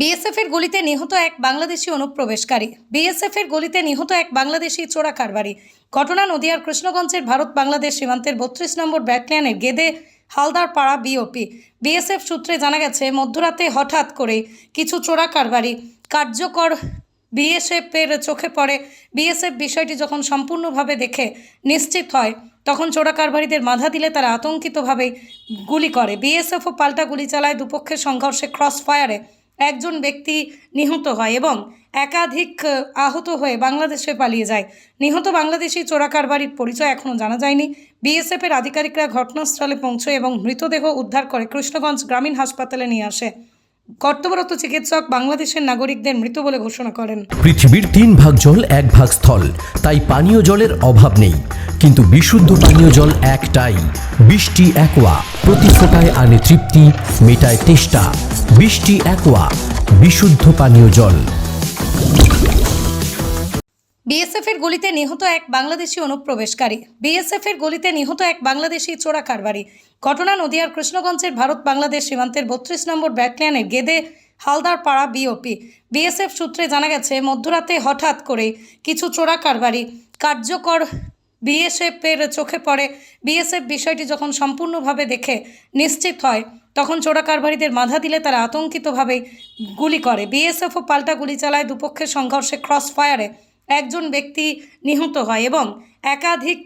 BSF এর গুলিতে নিহত এক বাংলাদেশি অনুপ্রবেশকারী। বিএসএফ এর গুলিতে নিহত এক বাংলাদেশি চোরা কারবারি। ঘটনা নদিয়ার কৃষ্ণগঞ্জের ভারত বাংলাদেশ সীমান্তের বত্রিশ নম্বর ব্যাটালিয়নের গেদে হালদার পাড়া বিওপি বিএসএফ সূত্রে জানা গেছে, মধ্যরাতে হঠাৎ করে কিছু চোরা কারবারি কার্যকর বিএসএফ এর চোখে পড়ে। বিএসএফ বিষয়টি যখন সম্পূর্ণভাবে দেখে নিশ্চিত হয়, তখন চোরা কারবারিদের বাধা দিলে তারা আতঙ্কিতভাবে গুলি করে। বিএসএফও পাল্টা গুলি চালায় দুপক্ষের সংঘর্ষে ক্রস ফায়ারে একজন ব্যক্তি নিহত হয় এবং একাধিক আহত হয়ে বাংলাদেশে পালিয়ে যায়। নিহত বাংলাদেশি চোরা কারবারির পরিচয় এখনও জানা যায়নি। বিএসএফের আধিকারিকরা ঘটনাস্থলে পৌঁছয় এবং মৃতদেহ উদ্ধার করে কৃষ্ণগঞ্জ গ্রামীণ হাসপাতালে নিয়ে আসে। কর্তব্যরত চিকিৎসক বাংলাদেশের নাগরিকদের মৃত বলে ঘোষণা করেন। পৃথিবীর তিন ভাগ জল, এক ভাগ স্থল। তাই পানীয় জলের অভাব নেই। কিন্তু বিশুদ্ধ পানীয় জল একটাই। বৃষ্টি একোয়া প্রতি ফোটায় আনে তৃপ্তি, মেটায় তেষ্টা। বৃষ্টি একোয়া বিশুদ্ধ পানীয় জল। বিএসএফ এর গুলিতে নিহত এক বাংলাদেশি অনুপ্রবেশকারী। বিএসএফ এর গুলিতে নিহত এক বাংলাদেশি চোরা কারবারি। ঘটনা নদিয়ার কৃষ্ণগঞ্জের ভারত বাংলাদেশ সীমান্তের বত্রিশ নম্বর ব্যাটালিয়নের গেদে হালদার পাড়া বিওপি বিএসএফ সূত্রে জানা গেছে, মধ্যরাতে হঠাৎ করে কিছু চোরা কারবারি কার্যকর বিএসএফ এর চোখে পড়ে। বিএসএফ বিষয়টি যখন সম্পূর্ণভাবে দেখে নিশ্চিত হয় তখন চোরা কারবারিদের বাধা দিলে তারা আতঙ্কিতভাবে গুলি করে। বিএসএফও পাল্টা গুলি চালায় দুপক্ষের সংঘর্ষে ক্রস ফায়ারে একজন ব্যক্তি নিহত হয় এবং একাধিক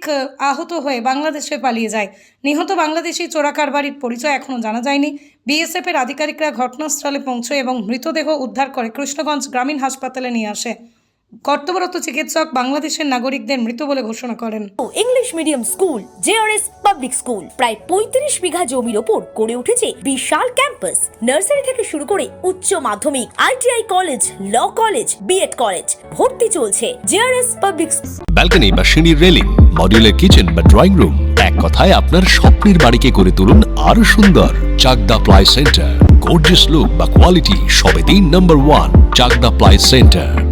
আহত হয়ে বাংলাদেশে পালিয়ে যায়। নিহত বাংলাদেশি চোরা কারবারির পরিচয় এখনও জানা যায়নি। বিএসএফ এর আধিকারিকরা ঘটনাস্থলে পৌঁছয় এবং মৃতদেহ উদ্ধার করে কৃষ্ণগঞ্জ গ্রামীণ হাসপাতালে নিয়ে আসে। কর্তব্যরত চিকিৎসক বাংলাদেশের নাগরিকদের মৃত বলে ঘোষণা করেন। English medium school JRS public school প্রায় পঁয়ত্রিশ বিঘা জমির ওপর গড়ে উঠেছে বিশাল ক্যাম্পাস। নার্সারি থেকে শুরু করে উচ্চ মাধ্যমিক ITI college law college BEd college ভর্তি চলছে জেআরএস পাবলিক ব্যালকনি বা সিঁড়ির রেলিং মডিউলার কিচেন বা ড্রয়িং রুম এক কথায় আপনার স্বপ্নের বাড়িকে করে তুলুন আরও সুন্দর। Chakdaha ply centre gorgeous look বা কোয়ালিটি সবে number one Chakdaha ply centre.